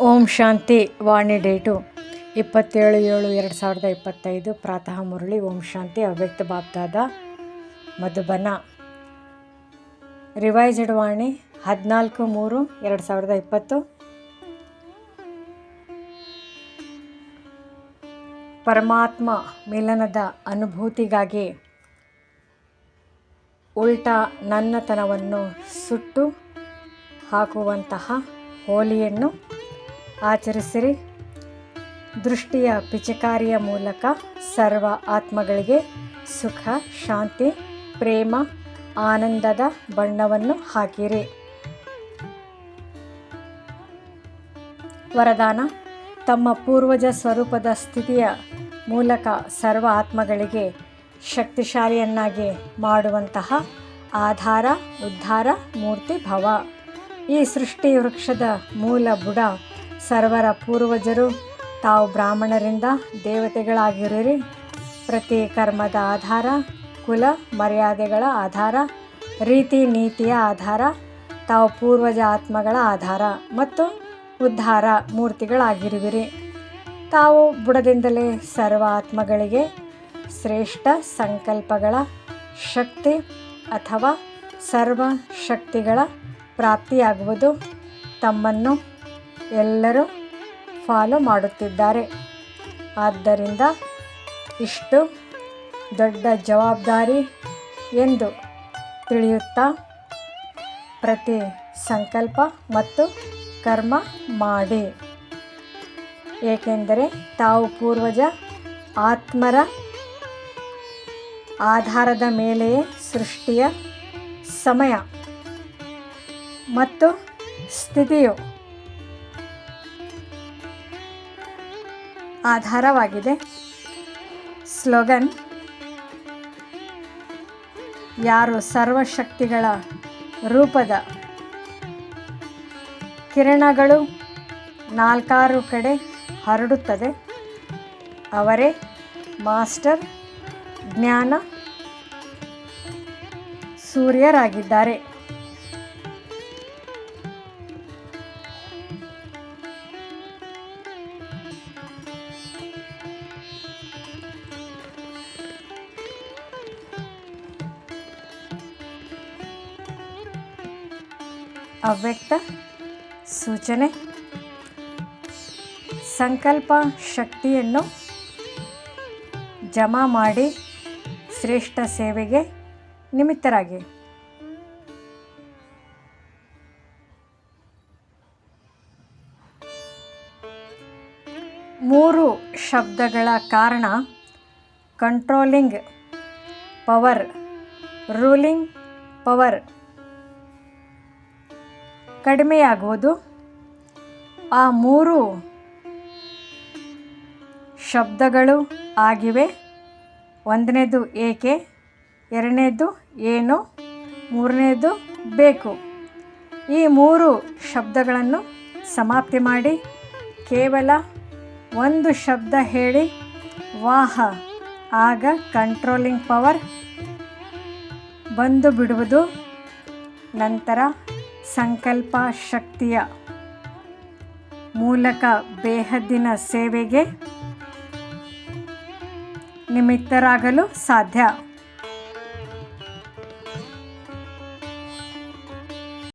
ಓಂ ಶಾಂತಿ ವಾಣಿ date. ಇಪ್ಪತ್ತೇಳು ಏಳು ಎರಡು ಸಾವಿರದ ಇಪ್ಪತ್ತೈದು ಪ್ರಾತಃ ಮುರಳಿ ಓಂ ಶಾಂತಿ ಅವ್ಯಕ್ತ ಬಾಪ್ತಾದ ಮಧುಬನ. ರಿವೈಸ್ಡ್ ವಾಣಿ ಹದಿನಾಲ್ಕು ಮೂರು ಎರಡು ಸಾವಿರದ ಇಪ್ಪತ್ತು. ಪರಮಾತ್ಮ ಮಿಲನದ ಅನುಭೂತಿಗಾಗಿ ಉಲ್ಟಾ ನನ್ನತನವನ್ನು ಸುಟ್ಟು ಹಾಕುವಂತಹ ಹೋಲಿಯನ್ನು ಆಚರಿಸಿರಿ. ದೃಷ್ಟಿಯ ಪಿಚಕಾರಿಯ ಮೂಲಕ ಸರ್ವ ಆತ್ಮಗಳಿಗೆ ಸುಖ, ಶಾಂತಿ, ಪ್ರೇಮ, ಆನಂದದ ಬಣ್ಣವನ್ನು ಹಾಕಿರಿ. ವರದಾನ, ತಮ್ಮ ಪೂರ್ವಜ ಸ್ವರೂಪದ ಸ್ಥಿತಿಯ ಮೂಲಕ ಸರ್ವ ಆತ್ಮಗಳಿಗೆ ಶಕ್ತಿಶಾಲಿಯನ್ನಾಗಿ ಮಾಡುವಂತಹ ಆಧಾರ, ಉದ್ಧಾರ, ಮೂರ್ತಿ, ಭವ. ಈ ಸೃಷ್ಟಿ ವೃಕ್ಷದ ಮೂಲ ಬುಡ ಸರ್ವರ ಪೂರ್ವಜರು, ತಾವು ಬ್ರಾಹ್ಮಣರಿಂದ ದೇವತೆಗಳಾಗಿರಿರಿ ಪ್ರತಿ ಕರ್ಮದ ಆಧಾರ, ಕುಲ ಮರ್ಯಾದೆಗಳ ಆಧಾರ, ರೀತಿ ನೀತಿಯ ಆಧಾರ, ತಾವು ಪೂರ್ವಜ ಆತ್ಮಗಳ ಆಧಾರ ಮತ್ತು ಉದ್ಧಾರ ಮೂರ್ತಿಗಳಾಗಿರುವಿರಿ. ತಾವು ಬುಡದಿಂದಲೇ ಸರ್ವ ಆತ್ಮಗಳಿಗೆ ಶ್ರೇಷ್ಠ ಸಂಕಲ್ಪಗಳ ಶಕ್ತಿ ಅಥವಾ ಸರ್ವ ಶಕ್ತಿಗಳ ಪ್ರಾಪ್ತಿಯಾಗುವುದು ತಮ್ಮನ್ನು ಎಲ್ಲರೂ ಫಾಲೋ ಮಾಡುತ್ತಿದ್ದಾರೆ. ಆದ್ದರಿಂದ ಇಷ್ಟು ದೊಡ್ಡ ಜವಾಬ್ದಾರಿ ಎಂದು ತಿಳಿಯುತ್ತಾ ಪ್ರತಿ ಸಂಕಲ್ಪ ಮತ್ತು ಕರ್ಮ ಮಾಡಿ. ಏಕೆಂದರೆ ತಾವು ಪೂರ್ವಜ ಆತ್ಮರ ಆಧಾರದ ಮೇಲೆಯೇ ಸೃಷ್ಟಿಯ ಸಮಯ ಮತ್ತು ಸ್ಥಿತಿಯು ಆಧಾರವಾಗಿದೆ. ಸ್ಲೋಗನ್ ಯಾರು ಸರ್ವಶಕ್ತಿಗಳ ರೂಪದ ಕಿರಣಗಳು ನಾಲ್ಕಾರು ಕಡೆ ಹರಡುತ್ತದೆ. ಅವರೇ ಮಾಸ್ಟರ್ ಜ್ಞಾನ ಸೂರ್ಯರಾಗಿದ್ದಾರೆ. ಅವ್ಯಕ್ತ ಸೂಚನೆ. ಸಂಕಲ್ಪ ಶಕ್ತಿಯನ್ನು ಜಮಾ ಮಾಡಿ ಶ್ರೇಷ್ಠ ಸೇವೆಗೆ ನಿಮಿತ್ತರಾಗಿ. ಮೂರು ಶಬ್ದಗಳ ಕಾರಣ ಕಂಟ್ರೋಲಿಂಗ್ ಪವರ್, ರೂಲಿಂಗ್ ಪವರ್. ಕಡಿಮೆಯಾಗುವುದು? ಆ ಮೂರು ಶಬ್ದಗಳು ಆಗಿವೆ. ಒಂದನೇದು ಏಕೆ, ಎರಡನೇದು ಏನು, ಮೂರನೇದು ಬೇಕು. ಈ ಮೂರು ಶಬ್ದಗಳನ್ನು ಸಮಾಪ್ತಿ ಮಾಡಿ ಕೇವಲ ಒಂದು ಶಬ್ದ ಹೇಳಿ ವಾಹ, ಆಗ ಕಂಟ್ರೋಲಿಂಗ್ ಪವರ್ ಬಂದು ಬಿಡುವುದು. ನಂತರ ಸಂಕಲ್ಪ ಶಕ್ತಿಯ ಮೂಲಕ ಬೇಹದ್ದಿನ ಸೇವೆಗೆ ನಿಮಿತ್ತರಾಗಲು ಸಾಧ್ಯ.